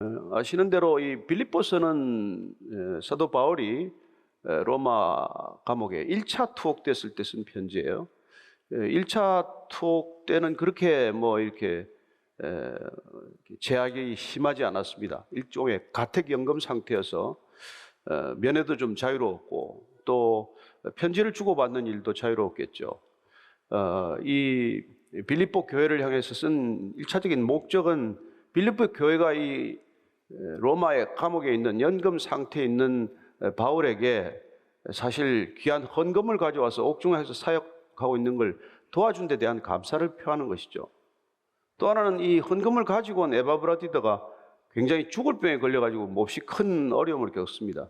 어, 아시는 대로 이 빌립보서는 에, 사도 바울이 에, 로마 감옥에 1차 투옥됐을 때 쓴 편지예요. 에, 1차 투옥 때는 그렇게 뭐 이렇게 에, 제약이 심하지 않았습니다. 일종의 가택연금 상태여서 어, 면회도 좀 자유로웠고 또 편지를 주고받는 일도 자유로웠겠죠. 어, 이 빌립보 교회를 향해서 쓴 일차적인 목적은 빌립보 교회가 이 에, 로마의 감옥에 있는 연금 상태에 있는 에, 바울에게 사실 귀한 헌금을 가져와서 옥중에서 사역하고 있는 걸 도와준 데 대한 감사를 표하는 것이죠. 또 하나는 이 헌금을 가지고 온 에바브라디더가 굉장히 죽을 병에 걸려가지고 몹시 큰 어려움을 겪습니다.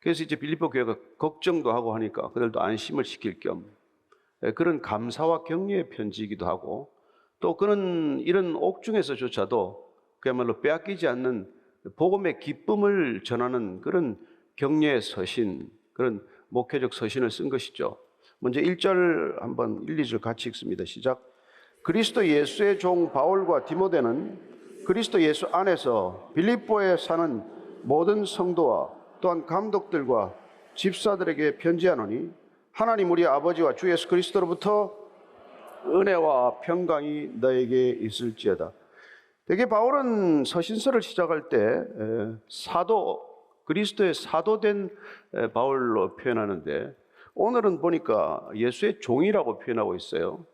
그래서 이제 빌립보 교회가 걱정도 하고 하니까 그들도 안심을 시킬 겸 에, 그런 감사와 격려의 편지이기도 하고 또 그는 이런 옥중에서조차도 그야말로 빼앗기지 않는 복음의 기쁨을 전하는 그런 격려의 서신, 그런 목회적 서신을 쓴 것이죠. 먼저 1절 한번 1, 2절 같이 읽습니다. 시작. 그리스도 예수의 종 바울과 디모데는 그리스도 예수 안에서 빌립보에 사는 모든 성도와 또한 감독들과 집사들에게 편지하노니 하나님 우리 아버지와 주 예수 그리스도로부터 은혜와 평강이 너에게 있을지어다. 대개 바울은 서신서를 시작할 때 에, 사도 그리스도의 사도된 에, 바울로 표현하는데 오늘은 보니까 예수의 종이라고 표현하고 있어요.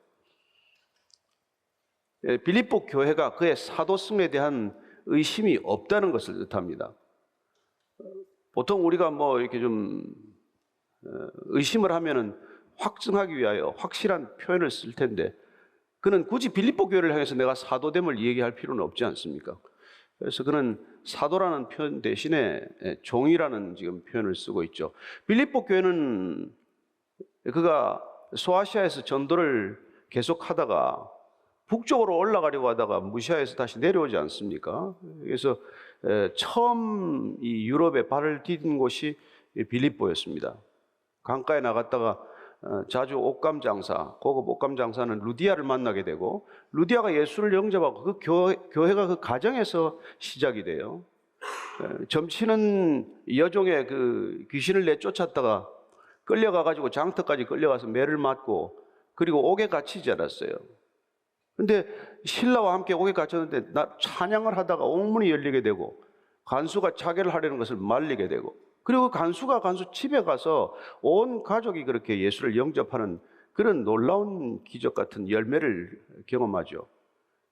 에, 빌립보 교회가 그의 사도성에 대한 의심이 없다는 것을 뜻합니다. 보통 우리가 뭐 이렇게 좀 어, 의심을 하면은 확증하기 위하여 확실한 표현을 쓸 텐데 그는 굳이 빌립보 교회를 향해서 내가 사도됨을 얘기할 필요는 없지 않습니까? 그래서 그는 사도라는 표현 대신에 종이라는 지금 표현을 쓰고 있죠. 빌립보 교회는 그가 소아시아에서 전도를 계속하다가 북쪽으로 올라가려고 하다가 무시아에서 다시 내려오지 않습니까? 그래서 에, 처음 이 유럽에 발을 디딘 곳이 이 빌립보였습니다. 강가에 나갔다가 어, 자주 옷감 장사, 고급 옷감 장사는 루디아를 만나게 되고 루디아가 예수를 영접하고 그 교회, 교회가 그 가정에서 시작이 돼요. 에, 점치는 여종의 그 귀신을 내쫓았다가 끌려가 가지고 장터까지 끌려가서 매를 맞고 그리고 옥에 갇히지 않았어요. 근데 신라와 함께 옥에 갇혔는데 나 찬양을 하다가 옥문이 열리게 되고 간수가 자결을 하려는 것을 말리게 되고 그리고 간수가 간수 집에 가서 온 가족이 그렇게 예수를 영접하는 그런 놀라운 기적 같은 열매를 경험하죠.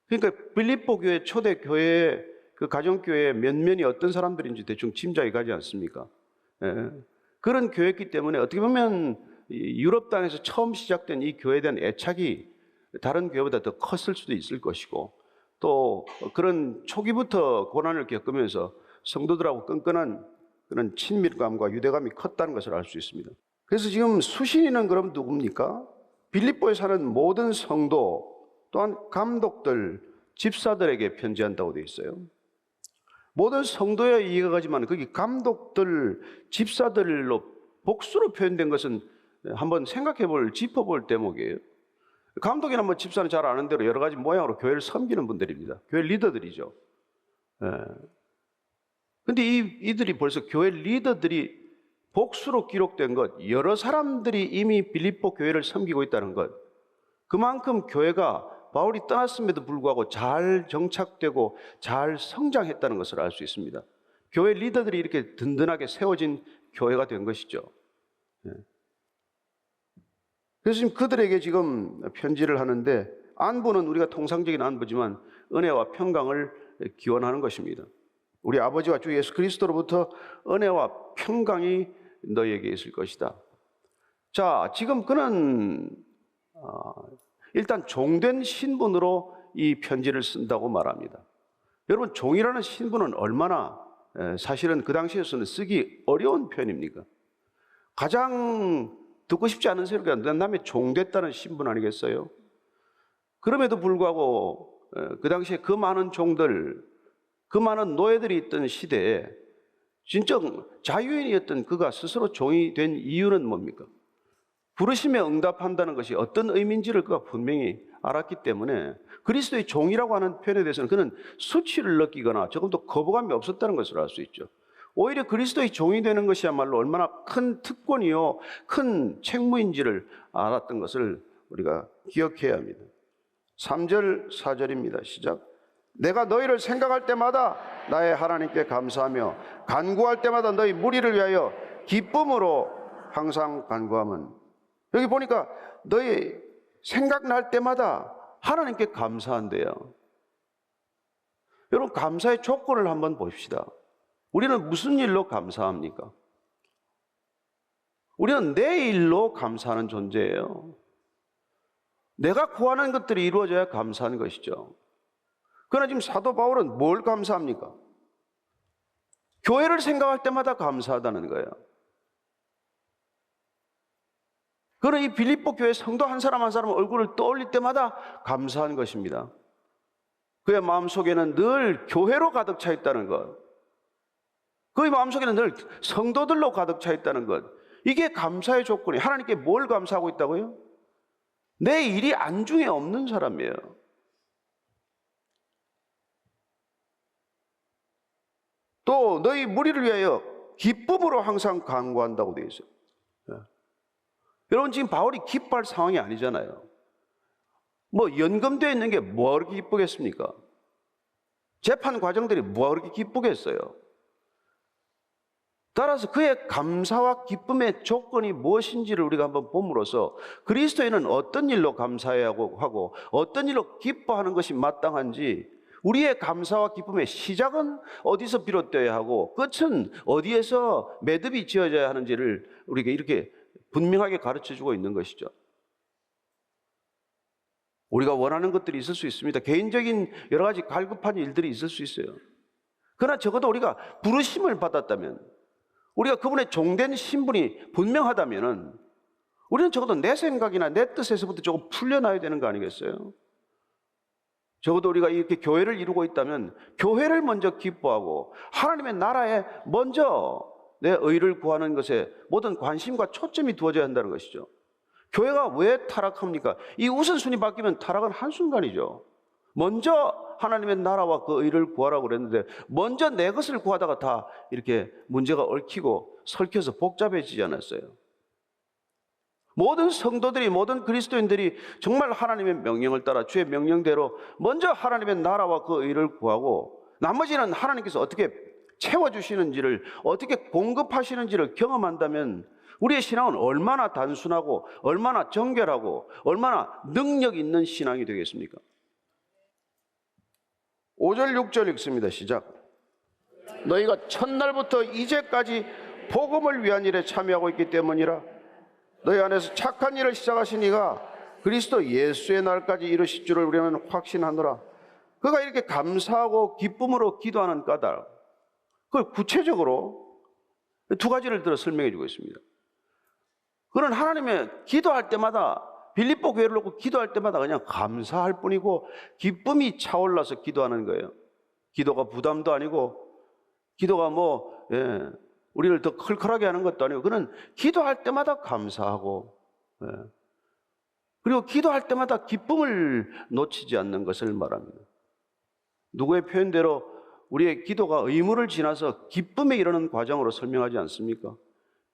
그러니까 빌립보 교회 초대 교회 그 가정 교회 면면이 어떤 사람들인지 대충 짐작이 가지 않습니까? 예. 그런 교회였기 때문에 어떻게 보면 이 유럽 땅에서 처음 시작된 이 교회에 대한 애착이 다른 교회보다 더 컸을 수도 있을 것이고 또 그런 초기부터 고난을 겪으면서 성도들하고 끈끈한 그런 친밀감과 유대감이 컸다는 것을 알 수 있습니다. 그래서 지금 수신이는 그럼 누굽니까? 빌립보에 사는 모든 성도 또한 감독들, 집사들에게 편지한다고 되어 있어요. 모든 성도야 이해가 가지만 거기 감독들, 집사들로 복수로 표현된 것은 한번 생각해 볼, 짚어볼 대목이에요. 감독이나 뭐 집사는 잘 아는 대로 여러 가지 모양으로 교회를 섬기는 분들입니다. 교회 리더들이죠. 예. 근데 이, 이들이 벌써 교회 리더들이 복수로 기록된 것, 여러 사람들이 이미 빌립보 교회를 섬기고 있다는 것, 그만큼 교회가 바울이 떠났음에도 불구하고 잘 정착되고 잘 성장했다는 것을 알 수 있습니다. 교회 리더들이 이렇게 든든하게 세워진 교회가 된 것이죠. 예. 그래서 지금 그들에게 지금 편지를 하는데 안부는 우리가 통상적인 안부지만 은혜와 평강을 기원하는 것입니다. 우리 아버지와 주 예수 그리스도로부터 은혜와 평강이 너에게 있을 것이다. 자, 지금 그는 어, 일단 종된 신분으로 이 편지를 쓴다고 말합니다. 여러분, 종이라는 신분은 얼마나 에, 사실은 그 당시에서는 쓰기 어려운 표현입니까? 가장 듣고 싶지 않은 소리가 난 남의 종됐다는 신분 아니겠어요? 그럼에도 불구하고 에, 그 당시에 그 많은 종들, 그 많은 노예들이 있던 시대에 진정 자유인이었던 그가 스스로 종이 된 이유는 뭡니까? 부르심에 응답한다는 것이 어떤 의미인지를 그가 분명히 알았기 때문에 그리스도의 종이라고 하는 표현에 대해서는 그는 수치를 느끼거나 조금 더 거부감이 없었다는 것을 알 수 있죠. 오히려 그리스도의 종이 되는 것이야말로 얼마나 큰 특권이요, 큰 책무인지를 알았던 것을 우리가 기억해야 합니다. 3절, 4절입니다. 시작. 내가 너희를 생각할 때마다 나의 하나님께 감사하며 간구할 때마다 너희 무리를 위하여 기쁨으로 항상 간구함은 여기 보니까 너희 생각날 때마다 하나님께 감사한대요. 여러분 감사의 조건을 한번 봅시다. 우리는 무슨 일로 감사합니까? 우리는 내 일로 감사하는 존재예요. 내가 구하는 것들이 이루어져야 감사하는 것이죠. 그러나 지금 사도 바울은 뭘 감사합니까? 교회를 생각할 때마다 감사하다는 거예요. 그는 이 빌립보 교회 성도 한 사람 한 사람 얼굴을 떠올릴 때마다 감사한 것입니다. 그의 마음 속에는 늘 교회로 가득 차 있다는 것. 그의 마음 속에는 늘 성도들로 가득 차 있다는 것. 이게 감사의 조건이 하나님께 뭘 감사하고 있다고요? 내 일이 안중에 없는 사람이에요. 또 너희 무리를 위하여 기쁨으로 항상 간구한다고 되어 있어요. 예. 여러분 지금 바울이 기뻐할 상황이 아니잖아요. 뭐 연금되어 있는 게 뭐가 그렇게 기쁘겠습니까? 재판 과정들이 뭐가 그렇게 기쁘겠어요? 따라서 그의 감사와 기쁨의 조건이 무엇인지를 우리가 한번 봄으로써 그리스도인은 어떤 일로 감사해야 하고 어떤 일로 기뻐하는 것이 마땅한지 우리의 감사와 기쁨의 시작은 어디서 비롯되어야 하고 끝은 어디에서 매듭이 지어져야 하는지를 우리가 이렇게 분명하게 가르쳐 주고 있는 것이죠. 우리가 원하는 것들이 있을 수 있습니다. 개인적인 여러 가지 갈급한 일들이 있을 수 있어요. 그러나 적어도 우리가 부르심을 받았다면 우리가 그분의 종된 신분이 분명하다면은 우리는 적어도 내 생각이나 내 뜻에서부터 조금 풀려나야 되는 거 아니겠어요? 적어도 우리가 이렇게 교회를 이루고 있다면 교회를 먼저 기뻐하고 하나님의 나라에 먼저 내 의를 구하는 것에 모든 관심과 초점이 두어져야 한다는 것이죠. 교회가 왜 타락합니까? 이 우선순위 바뀌면 타락은 한순간이죠. 먼저 하나님의 나라와 그 의를 구하라고 그랬는데 먼저 내 것을 구하다가 다 이렇게 문제가 얽히고 설켜서 복잡해지지 않았어요. 모든 성도들이 모든 그리스도인들이 정말 하나님의 명령을 따라 주의 명령대로 먼저 하나님의 나라와 그 의를 구하고 나머지는 하나님께서 어떻게 채워주시는지를 어떻게 공급하시는지를 경험한다면 우리의 신앙은 얼마나 단순하고 얼마나 정결하고 얼마나 능력 있는 신앙이 되겠습니까? 5절 6절 읽습니다. 시작. 너희가 첫날부터 이제까지 복음을 위한 일에 참여하고 있기 때문이라 너희 안에서 착한 일을 시작하신 이가 그리스도 예수의 날까지 이루실 줄을 우리는 확신하노라. 그가 이렇게 감사하고 기쁨으로 기도하는 까닭. 그걸 구체적으로 두 가지를 들어 설명해 주고 있습니다. 그는 하나님의 기도할 때마다 빌립보 교회를 놓고 기도할 때마다 그냥 감사할 뿐이고 기쁨이 차올라서 기도하는 거예요. 기도가 부담도 아니고 기도가 뭐 예, 우리를 더 클클하게 하는 것도 아니고 그는 기도할 때마다 감사하고 예. 그리고 기도할 때마다 기쁨을 놓치지 않는 것을 말합니다. 누구의 표현대로 우리의 기도가 의무를 지나서 기쁨에 이르는 과정으로 설명하지 않습니까?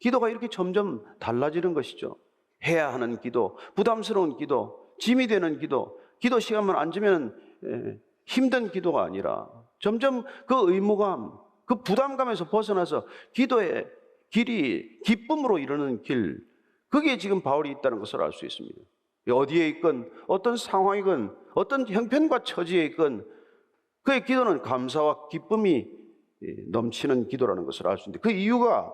기도가 이렇게 점점 달라지는 것이죠. 해야 하는 기도, 부담스러운 기도, 짐이 되는 기도, 기도 시간만 앉으면 힘든 기도가 아니라 점점 그 의무감, 그 부담감에서 벗어나서 기도의 길이 기쁨으로 이르는 길, 그게 지금 바울이 있다는 것을 알 수 있습니다. 어디에 있건, 어떤 상황이건, 어떤 형편과 처지에 있건, 그의 기도는 감사와 기쁨이 넘치는 기도라는 것을 알 수 있는데 그 이유가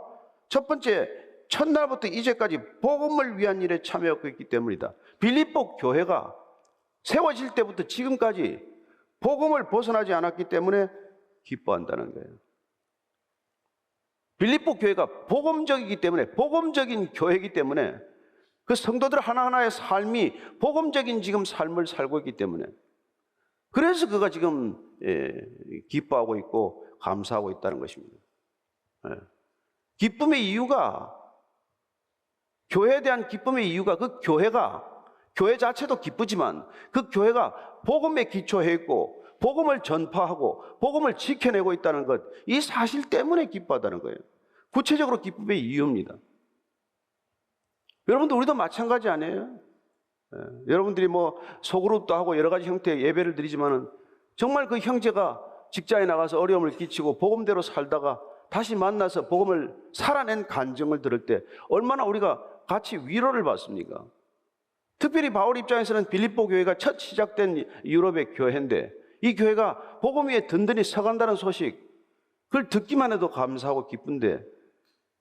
첫 번째 첫날부터 이제까지 복음을 위한 일에 참여하고 있기 때문이다. 빌립보 교회가 세워질 때부터 지금까지 복음을 벗어나지 않았기 때문에 기뻐한다는 거예요. 빌립보 교회가 복음적이기 때문에 복음적인 교회이기 때문에 그 성도들 하나하나의 삶이 복음적인 지금 삶을 살고 있기 때문에 그래서 그가 지금 예, 기뻐하고 있고 감사하고 있다는 것입니다. 예. 기쁨의 이유가 교회에 대한 기쁨의 이유가 그 교회가 교회 자체도 기쁘지만 그 교회가 복음에 기초해 있고 복음을 전파하고 복음을 지켜내고 있다는 것, 이 사실 때문에 기뻐하다는 거예요. 구체적으로 기쁨의 이유입니다. 여러분들 우리도 마찬가지 아니에요? 예, 여러분들이 뭐 소그룹도 하고 여러 가지 형태의 예배를 드리지만은 정말 그 형제가 직장에 나가서 어려움을 끼치고 복음대로 살다가 다시 만나서 복음을 살아낸 간증을 들을 때 얼마나 우리가 같이 위로를 받습니까? 특별히 바울 입장에서는 빌립보 교회가 첫 시작된 유럽의 교회인데 이 교회가 복음 위에 든든히 서간다는 소식 그걸 듣기만 해도 감사하고 기쁜데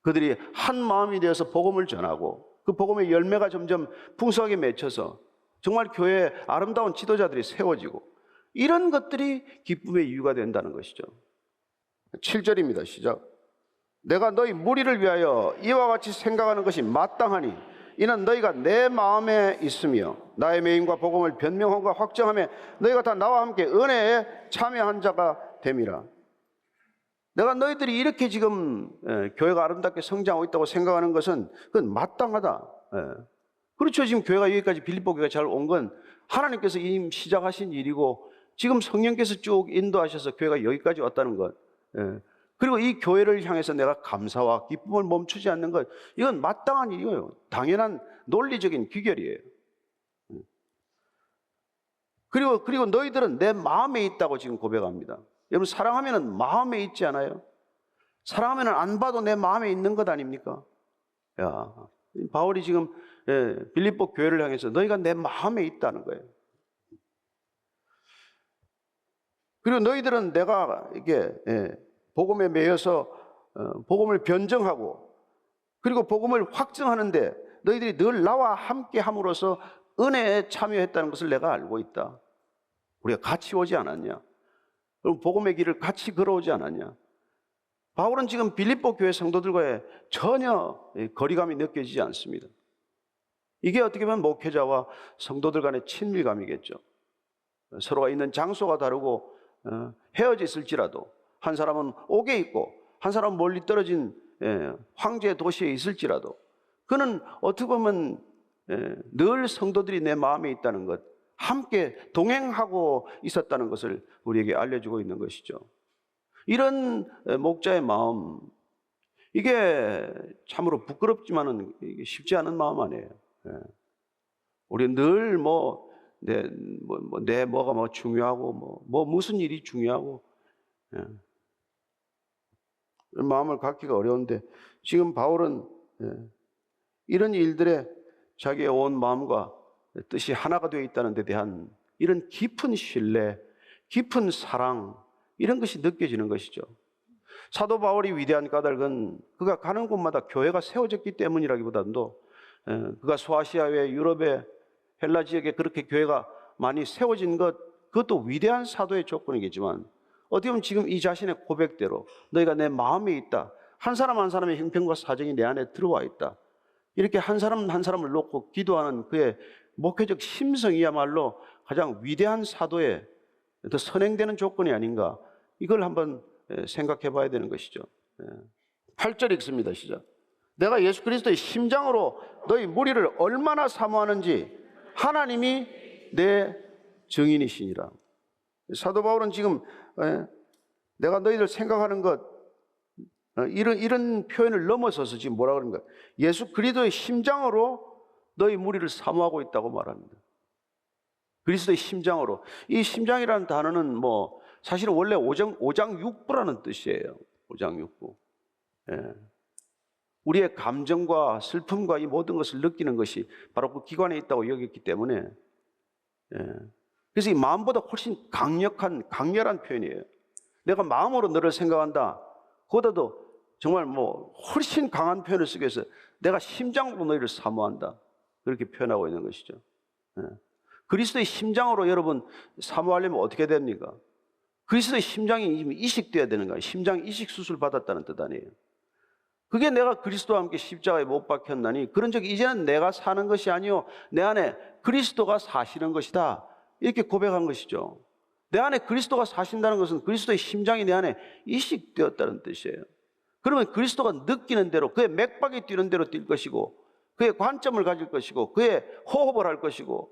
그들이 한 마음이 되어서 복음을 전하고 그 복음의 열매가 점점 풍성하게 맺혀서 정말 교회에 아름다운 지도자들이 세워지고 이런 것들이 기쁨의 이유가 된다는 것이죠. 7절입니다. 시작. 내가 너희 무리를 위하여 이와 같이 생각하는 것이 마땅하니 이는 너희가 내 마음에 있으며 나의 메인과 복음을 변명함과 확정함에 너희가 다 나와 함께 은혜에 참여한 자가 됨이라. 내가 너희들이 이렇게 지금 예, 교회가 아름답게 성장하고 있다고 생각하는 것은 그건 마땅하다. 예. 그렇죠. 지금 교회가 여기까지 빌립보 교회가 잘 온 건 하나님께서 이미 시작하신 일이고 지금 성령께서 쭉 인도하셔서 교회가 여기까지 왔다는 것. 예. 그리고 이 교회를 향해서 내가 감사와 기쁨을 멈추지 않는 것, 이건 마땅한 일이에요. 당연한 논리적인 귀결이에요. 음. 그리고, 그리고 너희들은 내 마음에 있다고 지금 고백합니다. 여러분, 사랑하면 마음에 있지 않아요? 사랑하면 안 봐도 내 마음에 있는 것 아닙니까? 야, 바울이 지금 예, 빌립보 교회를 향해서 너희가 내 마음에 있다는 거예요. 그리고 너희들은 내가 이게 예, 복음에 매여서 어, 복음을 변정하고 그리고 복음을 확증하는데 너희들이 늘 나와 함께 함으로써 은혜에 참여했다는 것을 내가 알고 있다. 우리가 같이 오지 않았냐? 그럼 복음의 길을 같이 걸어오지 않았냐? 바울은 지금 빌립보 교회 성도들과의 전혀 거리감이 느껴지지 않습니다. 이게 어떻게 보면 목회자와 성도들 간의 친밀감이겠죠. 서로가 있는 장소가 다르고 어, 헤어져 있을지라도 한 사람은 옥에 있고 한 사람은 멀리 떨어진 예, 황제 도시에 있을지라도 그는 어떻게 보면 예, 늘 성도들이 내 마음에 있다는 것, 함께 동행하고 있었다는 것을 우리에게 알려주고 있는 것이죠. 이런 목자의 마음, 이게 참으로 부끄럽지만은 쉽지 않은 마음 아니에요. 예. 우리 늘 뭐, 내, 뭐, 뭐, 내 뭐가 뭐 중요하고, 뭐, 뭐 무슨 일이 중요하고, 예. 마음을 갖기가 어려운데, 지금 바울은 예. 이런 일들에 자기의 온 마음과 뜻이 하나가 되어 있다는 데 대한 이런 깊은 신뢰, 깊은 사랑, 이런 것이 느껴지는 것이죠. 사도 바울이 위대한 까닭은 그가 가는 곳마다 교회가 세워졌기 때문이라기보다도 예, 그가 소아시아의 유럽의 헬라 지역에 그렇게 교회가 많이 세워진 것 그것도 위대한 사도의 조건이겠지만 어떻게 보면 지금 이 자신의 고백대로 너희가 내 마음에 있다. 한 사람 한 사람의 형편과 사정이 내 안에 들어와 있다. 이렇게 한 사람 한 사람을 놓고 기도하는 그의 목회적 심성이야말로 가장 위대한 사도의 더 선행되는 조건이 아닌가. 이걸 한번 생각해 봐야 되는 것이죠. 8절 읽습니다. 시작. 내가 예수 그리스도의 심장으로 너희 무리를 얼마나 사모하는지 하나님이 내 증인이시니라. 사도 바울은 지금 내가 너희들 생각하는 것 어, 이런 이런 표현을 넘어서서 지금 뭐라 그러는? 예수 그리스도의 심장으로 너희 무리를 사모하고 있다고 말합니다. 그리스도의 심장으로 이 심장이라는 단어는 뭐 사실은 원래 오장 오장 육부라는 뜻이에요. 오장 육부. 예. 우리의 감정과 슬픔과 이 모든 것을 느끼는 것이 바로 그 기관에 있다고 여겼기 때문에 예. 그래서 이 마음보다 훨씬 강력한 강렬한 표현이에요. 내가 마음으로 너를 생각한다. 그보다도 정말 뭐 훨씬 강한 표현을 쓰기 위해서 내가 심장으로 너희를 사모한다. 그렇게 표현하고 있는 것이죠. 예. 그리스도의 심장으로 여러분 사모하려면 어떻게 됩니까? 그리스도의 심장이 이식돼야 되는 거예요. 심장 이식 수술 받았다는 뜻 아니에요. 그게 내가 그리스도와 함께 십자가에 못 박혔나니 그런 적이 이제는 내가 사는 것이 아니요 내 안에 그리스도가 사시는 것이다. 이렇게 고백한 것이죠. 내 안에 그리스도가 사신다는 것은 그리스도의 심장이 내 안에 이식되었다는 뜻이에요. 그러면 그리스도가 느끼는 대로 그의 맥박이 뛰는 대로 뛸 것이고 그의 관점을 가질 것이고 그의 호흡을 할 것이고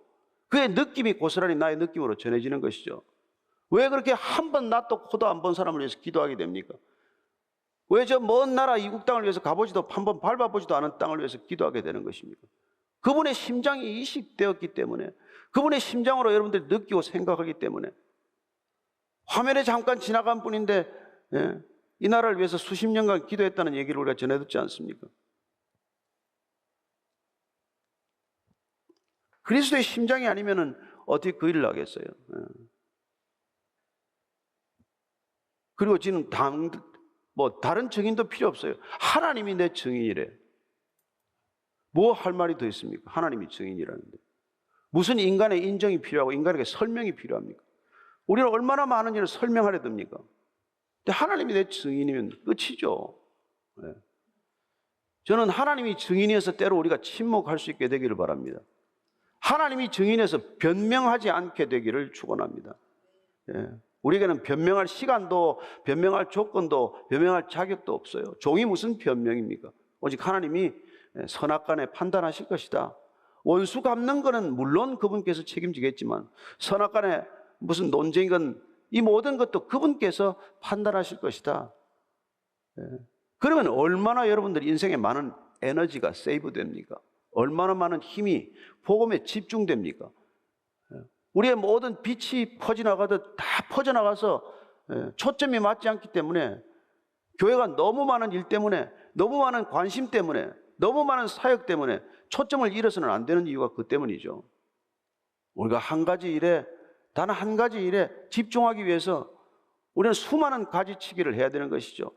그의 느낌이 고스란히 나의 느낌으로 전해지는 것이죠. 왜 그렇게 한번 낯도 코도 안 본 사람을 위해서 기도하게 됩니까? 왜 저 먼 나라 이국 땅을 위해서 가보지도 한 번 밟아보지도 않은 땅을 위해서 기도하게 되는 것입니까? 그분의 심장이 이식되었기 때문에 그분의 심장으로 여러분들이 느끼고 생각하기 때문에 화면에 잠깐 지나간 뿐인데 예, 이 나라를 위해서 수십 년간 기도했다는 얘기를 우리가 전해 듣지 않습니까? 그리스도의 심장이 아니면은 어떻게 그 일을 하겠어요? 예. 그리고 지금 당, 뭐 다른 증인도 필요 없어요. 하나님이 내 증인이래. 뭐 할 말이 더 있습니까? 하나님이 증인이라는데. 무슨 인간의 인정이 필요하고 인간에게 설명이 필요합니까? 우리는 얼마나 많은 일을 설명하려 듭니까? 근데 하나님이 내 증인이면 끝이죠. 네. 저는 하나님이 증인이어서 때로 우리가 침묵할 수 있게 되기를 바랍니다. 하나님이 증인해서 변명하지 않게 되기를 축원합니다. 예. 우리에게는 변명할 시간도, 변명할 조건도, 변명할 자격도 없어요. 종이 무슨 변명입니까? 오직 하나님이 선악간에 판단하실 것이다. 원수 갚는 거는 물론 그분께서 책임지겠지만 선악 간에 무슨 논쟁이건 이 모든 것도 그분께서 판단하실 것이다. 예. 그러면 얼마나 여러분들 인생에 많은 에너지가 세이브 됩니까? 얼마나 많은 힘이 복음에 집중됩니까? 예. 우리의 모든 빛이 퍼져나가듯 다 퍼져나가서 예, 초점이 맞지 않기 때문에 교회가 너무 많은 일 때문에 너무 많은 관심 때문에 너무 많은 사역 때문에 초점을 잃어서는 안 되는 이유가 그 때문이죠. 우리가 한 가지 일에 단 한 가지 일에 집중하기 위해서 우리는 수많은 가지치기를 해야 되는 것이죠.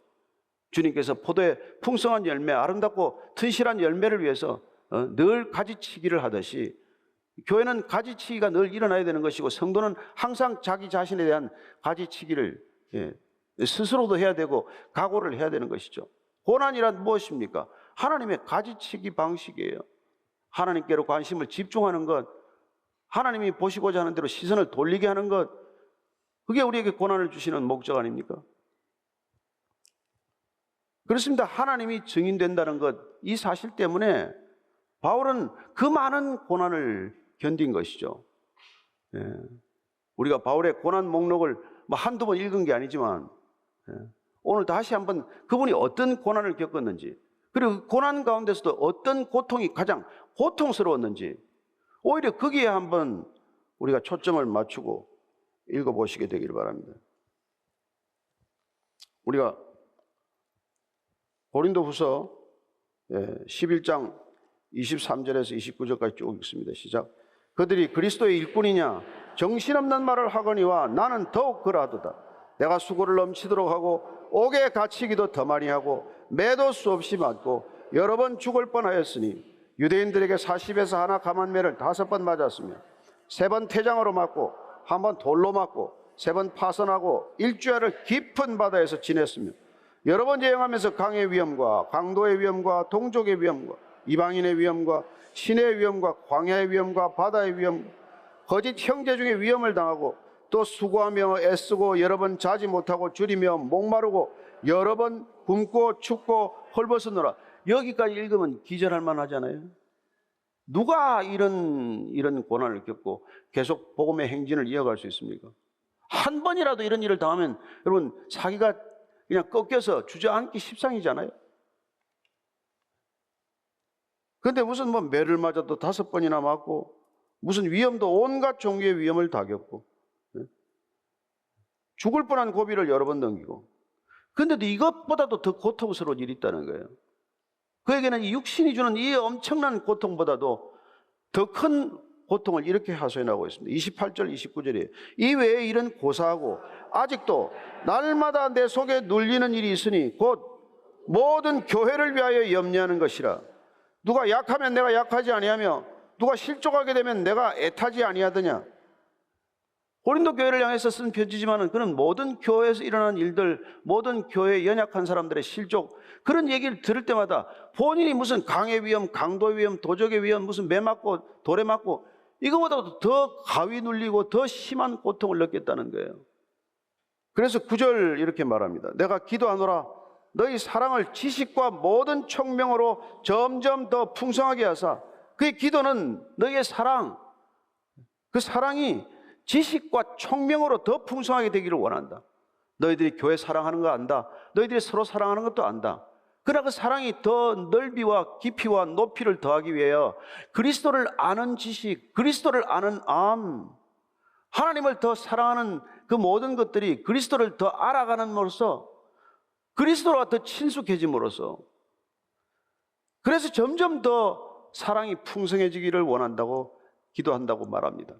주님께서 포도의 풍성한 열매, 아름답고 튼실한 열매를 위해서 어, 늘 가지치기를 하듯이 교회는 가지치기가 늘 일어나야 되는 것이고 성도는 항상 자기 자신에 대한 가지치기를 예, 스스로도 해야 되고 각오를 해야 되는 것이죠. 고난이란 무엇입니까? 하나님의 가지치기 방식이에요. 하나님께로 관심을 집중하는 것, 하나님이 보시고자 하는 대로 시선을 돌리게 하는 것, 그게 우리에게 고난을 주시는 목적 아닙니까? 그렇습니다. 하나님이 증인된다는 것, 이 사실 때문에 바울은 그 많은 고난을 견딘 것이죠. 예. 우리가 바울의 고난 목록을 뭐 한두 번 읽은 게 아니지만, 예. 오늘 다시 한번 그분이 어떤 고난을 겪었는지, 그리고 그 고난 가운데서도 어떤 고통이 가장 고통스러웠는지, 오히려 거기에 한번 우리가 초점을 맞추고 읽어보시게 되기를 바랍니다. 우리가 고린도 후서 11장 23절에서 29절까지 쭉 읽습니다. 시작. 그들이 그리스도의 일꾼이냐? 정신없는 말을 하거니와 나는 더욱 그러하도다. 내가 수고를 넘치도록 하고 옥에 갇히기도 더 많이 하고 매도 수없이 맞고 여러 번 죽을 뻔하였으니 유대인들에게 40에서 하나 감한매를 다섯 번 맞았으며 세 번 태장으로 맞고 한 번 돌로 맞고 세 번 파선하고 일주일을 깊은 바다에서 지냈으며 여러 번 여행하면서 강의 위험과 강도의 위험과 동족의 위험과 이방인의 위험과 신의 위험과 광야의 위험과 바다의 위험, 거짓 형제 중에 위험을 당하고 또 수고하며 애쓰고 여러 번 자지 못하고 줄이며 목마르고 여러 번 굶고 춥고 헐벗으느라 여기까지 읽으면 기절할 만하잖아요. 누가 이런 이런 고난을 겪고 계속 복음의 행진을 이어갈 수 있습니까? 한 번이라도 이런 일을 당하면 여러분 사기가 그냥 꺾여서 주저앉기 십상이잖아요. 그런데 무슨 뭐 매를 맞아도 다섯 번이나 맞고 무슨 위험도 온갖 종류의 위험을 다 겪고 예? 죽을 뻔한 고비를 여러 번 넘기고 근데도 이것보다도 더 고통스러운 일이 있다는 거예요. 그에게는 이 육신이 주는 이 엄청난 고통보다도 더 큰 고통을 이렇게 하소연하고 있습니다. 28절, 29절이에요. 이 외에 이런 고사하고 아직도 날마다 내 속에 눌리는 일이 있으니 곧 모든 교회를 위하여 염려하는 것이라. 누가 약하면 내가 약하지 아니하며 누가 실족하게 되면 내가 애타지 아니하더냐. 고린도 교회를 향해서 쓴 편지지만은 그는 모든 교회에서 일어나는 일들, 모든 교회 연약한 사람들의 실족 그런 얘기를 들을 때마다 본인이 무슨 강의 위험, 강도 위험, 도적의 위험, 무슨 매 맞고 돌에 맞고 이거보다도 더 가위 눌리고 더 심한 고통을 느꼈다는 거예요. 그래서 구절 이렇게 말합니다. 내가 기도하노라 너희 사랑을 지식과 모든 청명으로 점점 더 풍성하게 하사 그의 기도는 너희의 사랑 그 사랑이 지식과 총명으로 더 풍성하게 되기를 원한다. 너희들이 교회 사랑하는 거 안다. 너희들이 서로 사랑하는 것도 안다. 그러나 그 사랑이 더 넓이와 깊이와 높이를 더하기 위하여 그리스도를 아는 지식, 그리스도를 아는 암, 하나님을 더 사랑하는 그 모든 것들이 그리스도를 더 알아가는으로써 그리스도와 더 친숙해짐으로써 그래서 점점 더 사랑이 풍성해지기를 원한다고 기도한다고 말합니다.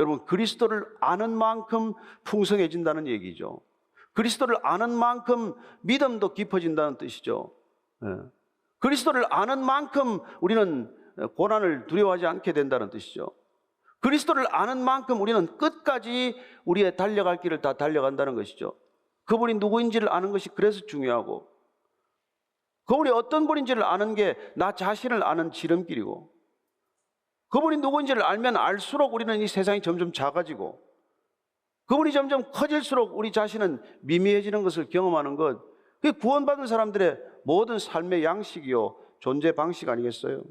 예. 여러분 그리스도를 아는 만큼 풍성해진다는 얘기죠. 그리스도를 아는 만큼 믿음도 깊어진다는 뜻이죠. 예. 그리스도를 아는 만큼 우리는 고난을 두려워하지 않게 된다는 뜻이죠. 그리스도를 아는 만큼 우리는 끝까지 우리의 달려갈 길을 다 달려간다는 것이죠. 그분이 누구인지를 아는 것이 그래서 중요하고, 그분이 어떤 분인지를 아는 게 나 자신을 아는 지름길이고, 그분이 누구인지를 알면 알수록 우리는 이 세상이 점점 작아지고, 그분이 점점 커질수록 우리 자신은 미미해지는 것을 경험하는 것, 그게 구원받은 사람들의 모든 삶의 양식이요, 존재 방식 아니겠어요?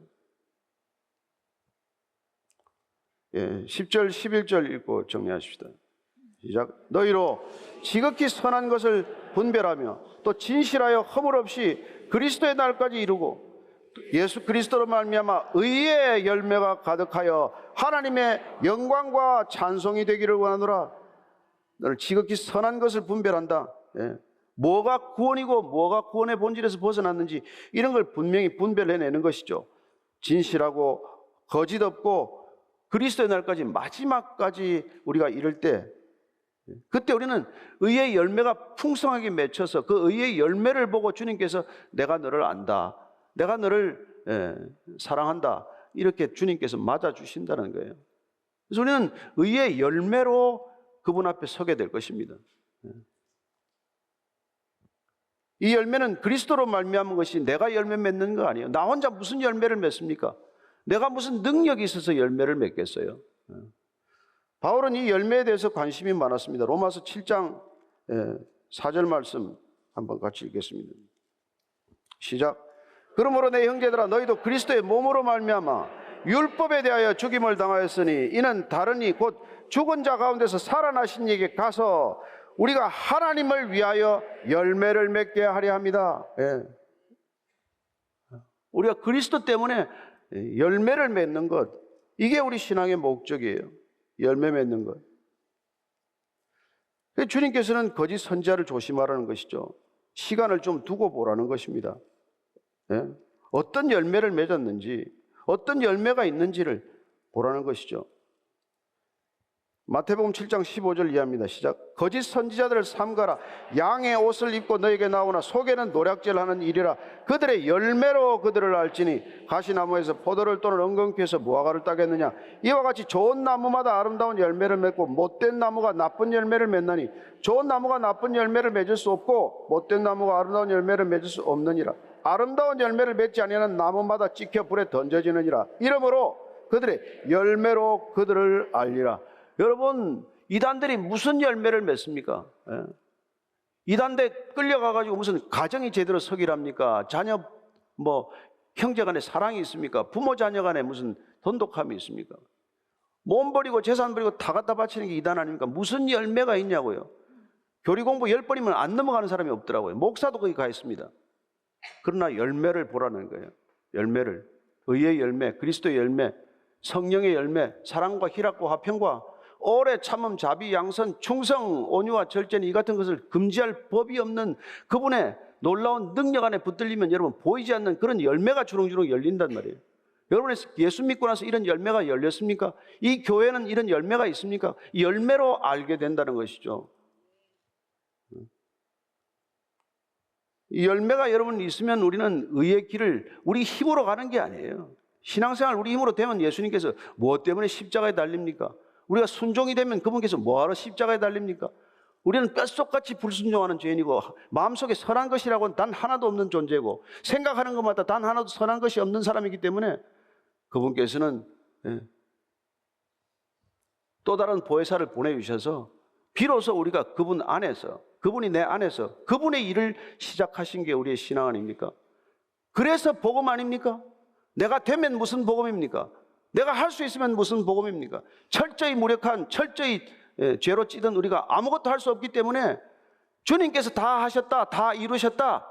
예, 10절, 11절 읽고 정리하십시다. 시작. 너희로 지극히 선한 것을 분별하며 또 진실하여 허물 없이 그리스도의 날까지 이루고 예수 그리스도로 말미암아 의의 열매가 가득하여 하나님의 영광과 찬송이 되기를 원하노라. 너를 지극히 선한 것을 분별한다. 예. 뭐가 구원이고 뭐가 구원의 본질에서 벗어났는지 이런 걸 분명히 분별해내는 것이죠. 진실하고 거짓 없고 그리스도의 날까지 마지막까지 우리가 이를 때 그때 우리는 의의 열매가 풍성하게 맺혀서 그 의의 열매를 보고 주님께서 내가 너를 안다. 내가 너를 예, 사랑한다. 이렇게 주님께서 맞아 주신다는 거예요. 그래서 우리는 의의 열매로 그분 앞에 서게 될 것입니다. 예. 이 열매는 그리스도로 말미암은 것이 내가 열매 맺는 거 아니에요. 나 혼자 무슨 열매를 맺습니까? 내가 무슨 능력이 있어서 열매를 맺겠어요? 예. 바울은 이 열매에 대해서 관심이 많았습니다. 로마서 7장 4절 말씀 한번 같이 읽겠습니다. 시작. 그러므로 내 형제들아 너희도 그리스도의 몸으로 말미암아 율법에 대하여 죽임을 당하였으니 이는 다르니 곧 죽은 자 가운데서 살아나신 이에게 가서 우리가 하나님을 위하여 열매를 맺게 하려 합니다. 예. 우리가 그리스도 때문에 열매를 맺는 것 이게 우리 신앙의 목적이에요. 열매 맺는 것. 주님께서는 거짓 선지자를 조심하라는 것이죠. 시간을 좀 두고 보라는 것입니다. 예? 어떤 열매를 맺었는지, 어떤 열매가 있는지를 보라는 것이죠. 마태복음 7장 15절 이하입니다. 시작. 거짓 선지자들을 삼가라. 양의 옷을 입고 너에게 나오나 속에는 노략질하는 일이라. 그들의 열매로 그들을 알지니 가시나무에서 포도를 또는 엉겅퀴에서 무화과를 따겠느냐. 이와 같이 좋은 나무마다 아름다운 열매를 맺고 못된 나무가 나쁜 열매를 맺나니 좋은 나무가 나쁜 열매를 맺을 수 없고 못된 나무가 아름다운 열매를 맺을 수 없느니라. 아름다운 열매를 맺지 아니하는 나무마다 찍혀 불에 던져지느니라. 이러므로 그들의 열매로 그들을 알리라. 여러분, 이단들이 무슨 열매를 맺습니까? 예? 이단대 끌려가가지고 무슨 가정이 제대로 서기랍니까? 자녀, 뭐, 형제 간에 사랑이 있습니까? 부모 자녀 간에 무슨 돈독함이 있습니까? 몸 버리고 재산 버리고 다 갖다 바치는 게 이단 아닙니까? 무슨 열매가 있냐고요? 교리 공부 열 번이면 안 넘어가는 사람이 없더라고요. 목사도 거기 가 있습니다. 그러나 열매를 보라는 거예요. 열매를. 의의 열매, 그리스도의 열매, 성령의 열매, 사랑과 희락과 화평과 오래 참음, 자비, 양선, 충성, 온유와 절제는 이 같은 것을 금지할 법이 없는 그분의 놀라운 능력 안에 붙들리면 여러분 보이지 않는 그런 열매가 주렁주렁 열린단 말이에요. 여러분 예수 믿고 나서 이런 열매가 열렸습니까? 이 교회는 이런 열매가 있습니까? 열매로 알게 된다는 것이죠. 열매가 여러분 있으면 우리는 의의 길을 우리 힘으로 가는 게 아니에요. 신앙생활 우리 힘으로 되면 예수님께서 무엇 때문에 십자가에 달립니까? 우리가 순종이 되면 그분께서 뭐하러 십자가에 달립니까? 우리는 뼛속같이 불순종하는 죄인이고 마음속에 선한 것이라고는 단 하나도 없는 존재고 생각하는 것마다 단 하나도 선한 것이 없는 사람이기 때문에 그분께서는 예, 또 다른 보혜사를 보내주셔서 비로소 우리가 그분 안에서 그분이 내 안에서 그분의 일을 시작하신 게 우리의 신앙 아닙니까? 그래서 복음 아닙니까? 내가 되면 무슨 복음입니까? 내가 할 수 있으면 무슨 복음입니까? 철저히 무력한 철저히 예, 죄로 찌든 우리가 아무것도 할 수 없기 때문에 주님께서 다 하셨다, 다 이루셨다.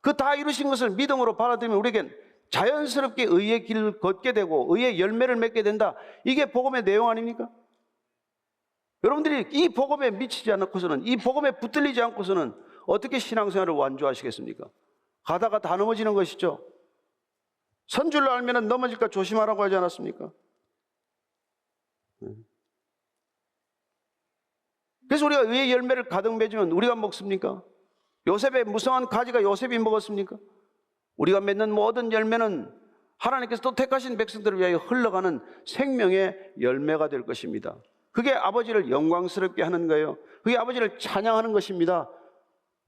그 다 이루신 것을 믿음으로 받아들이면 우리에겐 자연스럽게 의의 길을 걷게 되고 의의 열매를 맺게 된다. 이게 복음의 내용 아닙니까? 여러분들이 이 복음에 미치지 않고서는 이 복음에 붙들리지 않고서는 어떻게 신앙생활을 완주하시겠습니까? 가다가 다 넘어지는 것이죠. 선줄로 알면 넘어질까 조심하라고 하지 않았습니까? 네. 그래서 우리가 의의 열매를 가득 맺으면 우리가 먹습니까? 요셉의 무성한 가지가 요셉이 먹었습니까? 우리가 맺는 모든 열매는 하나님께서 또 택하신 백성들을 위하여 흘러가는 생명의 열매가 될 것입니다. 그게 아버지를 영광스럽게 하는 거예요. 그게 아버지를 찬양하는 것입니다.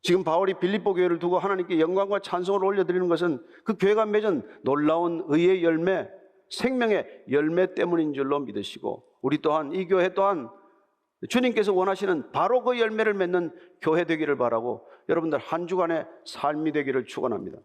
지금 바울이 빌립보 교회를 두고 하나님께 영광과 찬송을 올려드리는 것은 그 교회가 맺은 놀라운 의의 열매, 생명의 열매 때문인 줄로 믿으시고 우리 또한 이 교회 또한 주님께서 원하시는 바로 그 열매를 맺는 교회 되기를 바라고 여러분들 한 주간의 삶이 되기를 축원합니다.